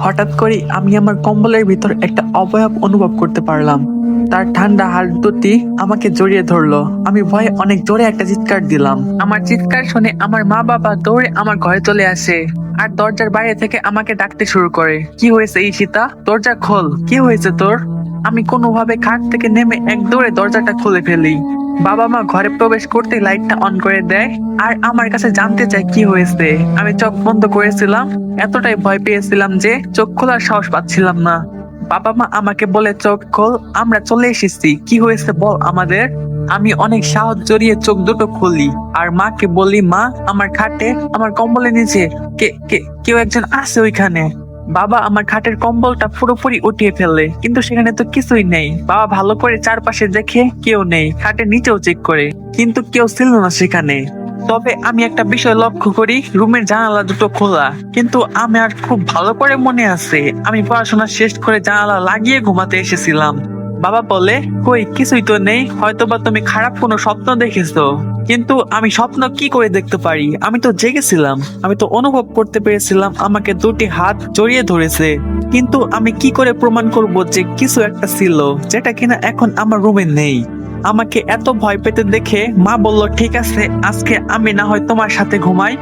হঠাৎ করে আমি আমার কম্বলের ভিতর একটা অবয়ব অনুভব করতে পারলাম। তার ঠান্ডা হাত দুটি আমাকে জড়িয়ে ধরলো। আমি ভয়ে অনেক জোরে একটা চিৎকার দিলাম। আমার চিৎকার শুনে আমার মা বাবা দৌড়ে আমার ঘরে চলে আসে আর দরজার বাইরে থেকে আমাকে ডাকতে শুরু করে। কি হয়েছে ঈশিতা? দরজা খোল। কি হয়েছে তোর? আমি কোনোভাবে খাট থেকে নেমে এক দৌড়ে দরজাটা খুলে ফেলি। বাবা মা ঘরে প্রবেশ করতে লাইটটা অন করে দেয় আর আমার কাছে জানতে চায় কি হয়েছে। আমি চোখ বন্ধ করেছিলাম, এতটাই ভয় পেয়েছিলাম যে চোখ খোলার সাহস পাচ্ছিলাম না। বাবা মা আমাকে বলে, চোখ খোল, আমরা চলে এসেছি। কি হয়েছে বল আমাদের? আমি অনেক সাহস জড়িয়ে চোখ দুটো খুলি আর মাকে বলি, মা, আমার খাটে, আমার কম্বলের নিচে কে কে, কেউ একজন আছে ওইখানে। বাবা আমার খাটের কম্বলটা পুরোপুরি উঠিয়ে ফেলে কিন্তু সেখানে তো কিছুই নেই। বাবা ভালো করে চারপাশে দেখে কেউ নেই খাটের নিচেও চেক করে, কিন্তু কেউ ছিল না সেখানে। তবে আমি একটা বিষয় লক্ষ্য করি, রুমের জানালা দুটো খোলা, কিন্তু আমি আর খুব ভালো করে মনে আছে, আমি পড়াশোনা শেষ করে জানালা লাগিয়ে ঘুমাতে এসেছিলাম। বাবা বলে, কই, কিছুই তো নেই, হয়তোবা তুমি খারাপ কোনো স্বপ্ন দেখেছ। কিন্তু আমি স্বপ্ন কি করে দেখতে পারি? আমি তো জেগেছিলাম। আমি তো অনুভব করতে পেরেছিলাম আমাকে দুটি হাত জড়িয়ে ধরেছে। কিন্তু আমি কি করে প্রমাণ করব যে কিছু একটা ছিল, যেটা কিনা এখন আমার রুমে নেই? আমাকে এত ভয় পেতে দেখে মা বলল, ঠিক আছে, আজকে আমি না হয় তোমার সাথে ঘুমাই।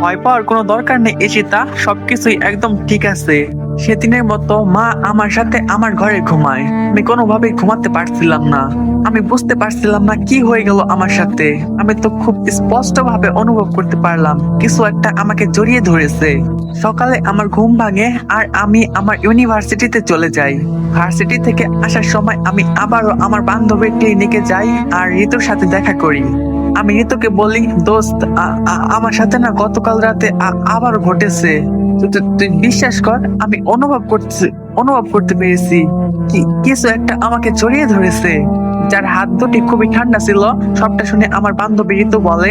ভয় পাওয়ার কোনো দরকার নেই এসিতা সবকিছুই একদম ঠিক আছে। সেদিনের মতো মা আমার সাথে আমার ঘরে ঘুমায়। আমি কোনোভাবেই ঘুমাতে পারছিলাম না। আমি বুঝতে পারছিলাম না কি হয়ে গেল আমার সাথে। আমি তো খুব স্পষ্ট ভাবে অনুভব করতে পারলাম। কিছু একটা আমাকে জড়িয়ে ধরেছে। সকালে আমার ঘুম ভাঙে আর আমি আমার ইউনিভার্সিটিতে চলে যাই। ভার্সিটি থেকে আসার সময় আমি আবারও আমার বান্ধবীর ক্লিনিকে যাই আর ঋতুর সাথে দেখা করি। আমি ঋতুকে বলি, দোস্ত আমার সাথে না গতকাল রাতে আবার ঘটেছে। তুই বিশ্বাস কর, আমি অনুভব অনুভব করতে পেরেছি কি কিছু একটা আমাকে জড়িয়ে ধরেছে। যার হাত দুটি খুবই ঠান্ডা ছিল, সবটা শুনে আমার বান্ধবী ঋতু বলে,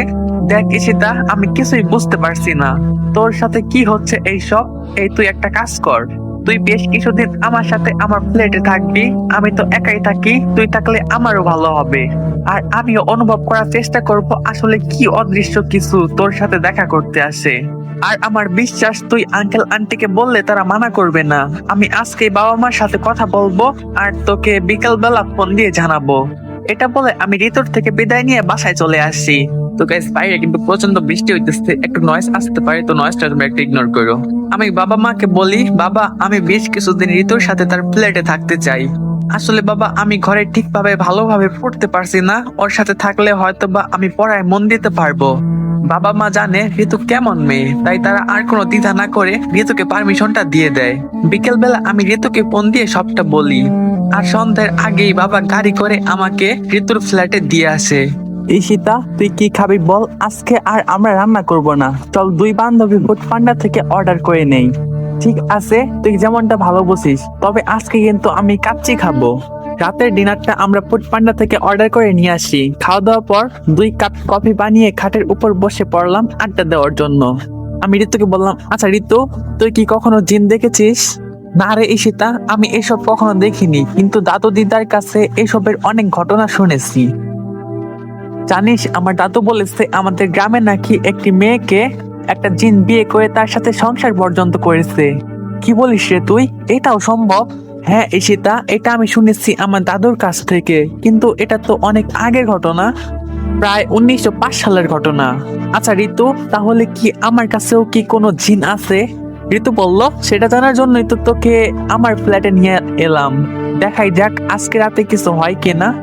দেখ ইশিতা আমি কিছুই বুঝতে পারছি না। তোর সাথে কি হচ্ছে এই সব? এই তুই একটা কাজ কর। তুই বেশ কিছুদিন আমার সাথে আমার ফ্ল্যাটে থাকবি, আমি তো একাই থাকি, তুই থাকলে আমারও ভালো হবে। আর আমিও অনুভব করার চেষ্টা করব আসলে কি অদৃশ্য কিছু তোর সাথে দেখা করতে আসে। আর আমার বিশ্বাস, তুই আঙ্কেল আন্টিকে বললে তারা মানা করবে না। আমি আজকে বাবা মার সাথে কথা বলব আর তোকে বিকেল বেলা ফোন দিয়ে জানাব। এটা বলে আমি ঋতুর থেকে বিদায় নিয়ে বাসায় চলে আসি। তো গাইস বাইরে কিন্তু প্রচণ্ড বৃষ্টি হইতেছে। একটু নয়েজ আসতে পারে, তো নয়েজটা তোমরা একটু ইগনোর করো। আমি বাবা মাকে বলি, বাবা, আমি বেশ কিছুদিন ঋতুর সাথে তার ফ্ল্যাটে থাকতে চাই। আসলে বাবা, আমি ঘরে ঠিকভাবে, ভালোভাবে পড়তে পারছি না। ওর সাথে থাকলে হয়তো বা আমি পড়ায় মন দিতে পারব। বাবা মা জানে, ঋতু কেমন মেয়ে। তাই তারা আর কোনো দ্বিধা না করে ঋতুকে পারমিশনটা দিয়ে দেয়। বিকেল বেলা আমি ঋতুকে ফোন দিয়ে সবটা বলি। আর সন্ধ্যার আগেই বাবা গাড়ি করে আমাকে ঋতুর ফ্ল্যাটে দিয়ে আসে। ঈশিতা তুই কি খাবি বল? আজকে আর আমরা রান্না করব না। চল দুই বান্ধবী ফুড পান্ডা থেকে অর্ডার করে নেই। ঠিক আছে, তুই যেমনটা ভালো বসিস তবে আজকে কিন্তু আমি কাচ্চি খাব। রাতের ডিনারটা আমরা ফুড পান্ডা থেকে অর্ডার করে নিয়ে আসি। খাওয়া দাওয়ার পর দুই কাপ কফি বানিয়ে খাটের উপর বসে পড়লাম আড্ডা দেওয়ার জন্য। আমি ঋতুকে বললাম আচ্ছা ঋতু, তুই কি কখনো জিন দেখেছিস? না রে ঈশিতা, আমি এসব কখনো দেখিনি, কিন্তু দাদু দিদার কাছে এসবের অনেক ঘটনা শুনেছি। জানিস, আমার দাদু বলেছে, আমাদের গ্রামে নাকি একটি মেয়েকে একটা জিন বিয়ে করে তার সাথে সংসার পর্যন্ত করেছে। কি বলিস রে তুই? এটাও সম্ভব? হ্যাঁ ঈশিতা এটা আমি শুনেছি আমার দাদুর কাছ থেকে। কিন্তু এটা তো অনেক আগের ঘটনা, প্রায় উনিশশো পাঁচ সালের ঘটনা। আচ্ছা ঋতু, তাহলে কি আমার কাছেও কি কোনো জিন আছে? ঋতু বলল, সেটা জানার জন্যই তো তোকে আমার ফ্ল্যাটে নিয়ে এলাম। দেখাই যাক, আজকে রাতে কিছু হয় কিনা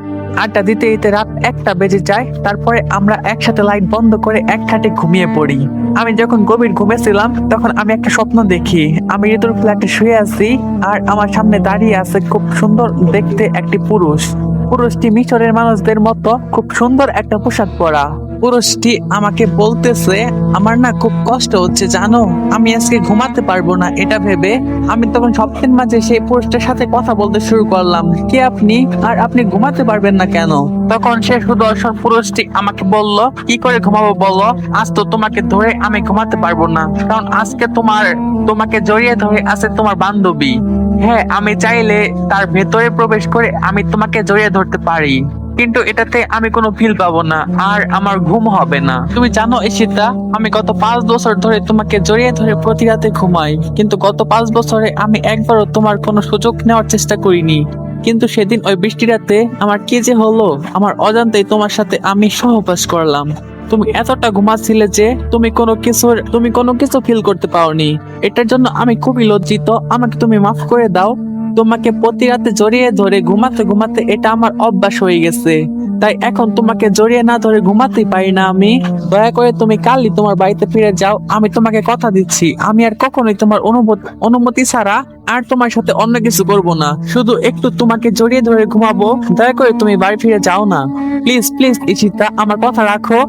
আড্ডা দিতে দিতে রাত একটা বেজে যায়, তারপরে আমরা একসাথে লাইট বন্ধ করে এক খাটে ঘুমিয়ে পড়ি। আমি যখন গভীর ঘুমেছিলাম তখন আমি একটা স্বপ্ন দেখি। আমি ঋতুর ফ্ল্যাটে শুয়ে আছি আর আমার সামনে দাঁড়িয়ে আছে খুব সুন্দর দেখতে একটি পুরুষ। পুরুষটি মিশরের মানুষদের মতো খুব সুন্দর একটা পোশাক পরা। পুরুষটি আমাকে বলতেছে, আমার না খুব কষ্ট হচ্ছে, জানো? আমি আজকে ঘুমাতে পারব না। এটা ভেবে আমি তখন স্বপ্নের মাঝে সেই পুরুষটার সাথে কথা বলতে শুরু করলাম, কে আপনি? আর আপনি ঘুমাতে পারবেন না কেন? তখন সে সুদর্শন পুরুষটি আমাকে বলল, কি করে ঘুমাবো বলো? আজ তো তোমাকে ধরে আমি ঘুমাতে পারব না। কারণ আজকে তোমার, তোমাকে জড়িয়ে ধরে আছে তোমার বান্ধবী। হ্যাঁ আমি চাইলে তার ভেতরে প্রবেশ করে আমি তোমাকে জড়িয়ে ধরতে পারি। কিন্তু এটাতে আমি কোনো ফিল পাবো না, আর আমার ঘুম হবে না। তুমি জানো, ঈশিতা, আমি গত পাঁচ বছর ধরে তোমাকে জড়িয়ে ধরে প্রতি রাতে ঘুমাই। কিন্তু গত পাঁচ বছরে আমি একবারও তোমার কোনো সুযোগ নেওয়ার চেষ্টা করিনি। কিন্তু সেদিন ওই বৃষ্টি রাতে আমার কি যে হলো, আমার অজান্তেই তোমার সাথে আমি সহবাস করলাম। তুমি এতটা ঘুমাচ্ছিলে যে তুমি কোনো কিছুর, তুমি কোনো কিছু ফিল করতে পারোনি এটার জন্য আমি খুবই লজ্জিত। আমাকে তুমি মাফ করে দাও। তোমাকে প্রতি রাতে জড়িয়ে ধরে ঘুমাতে ঘুমাতে এটা আমার অভ্যাস হয়ে গেছে। তাই এখন তোমাকে জড়িয়ে না ধরে ঘুমাতেই পারি না আমি। দয়া করে তুমি কালই তোমার বাড়িতে ফিরে যাও। আমি তোমাকে কথা দিচ্ছি। আমি আর কখনোই তোমার অনুমতি অনুমতি ছাড়া আর তোমার সাথে অন্য কিছু করব না। শুধু একটু তোমাকে জড়িয়ে ধরে ঘুমাবো। দয়া করে তুমি বাড়ি ফিরে যাও না। প্লিজ প্লিজ ইশিতা আমার কথা রাখো।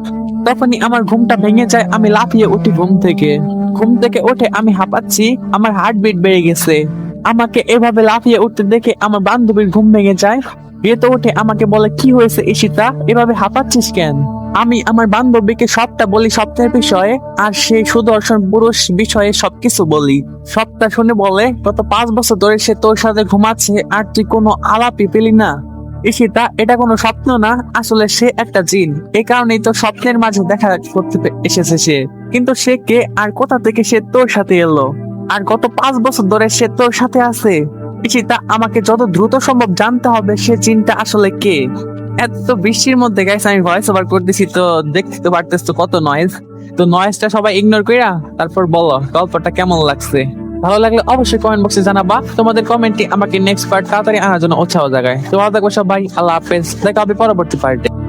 তখনই আমার ঘুমটা ভেঙে যায়, আমি লাফিয়ে উঠি ঘুম থেকে। ঘুম থেকে উঠে আমি হাঁপাচ্ছি, আমার হার্টবিট বেড়ে গেছে। আমাকে এভাবে লাফিয়ে উঠতে দেখে আমার বান্ধবীর ঘুম ভেঙে যায়। বিয়েতে উঠে আমাকে বলে, কি হয়েছে ঈশিতা? এভাবে হাঁপাচ্ছিস কেন? আমি আমার বান্ধবীকে সবটা বলি সপ্তাহের বিষয়ে, আর সেই সুদর্শন পুরুষ বিষয়ে সবকিছু বলি। সবটা শুনে বলে, গত পাঁচ বছর ধরে সে তোর সাথে ঘুমাচ্ছে, আর তুই কোনো আলাপই পেলি না। ঈশিতা, এটা কোনো স্বপ্ন না, আসলে সে একটা জিন। এই কারণেই তো স্বপ্নের মাঝে দেখা করতে এসেছে সে। কিন্তু সে কে আর কোথা থেকে সে তোর সাথে এলো? আর গত পাঁচ বছর ধরে সে তোর সাথে আছে? ঈশিতা, আমাকে যত দ্রুত সম্ভব জানতে হবে সে জিনটা আসলে কে। এত বৃষ্টির মধ্যে গাইস আমি ভয়েস ওভার করতেছি তো দেখতে তো পারতেছ তো কত নয়েজ তো নয়েজটা সবাই ইগনোর কইরা তারপর বলো, গল্পটা কেমন লাগছে? ভালো লাগলে অবশ্যই কমেন্ট বক্সে জানাবা। তোমাদের কমেন্টটি আমাকে নেক্সট পার্ট তাড়াতাড়ি আনার জন্য উৎসাহ জাগায়। তো থাকব সবাই, আল্লাহ হাফেজ। দেখা হবে পরবর্তী পার্টে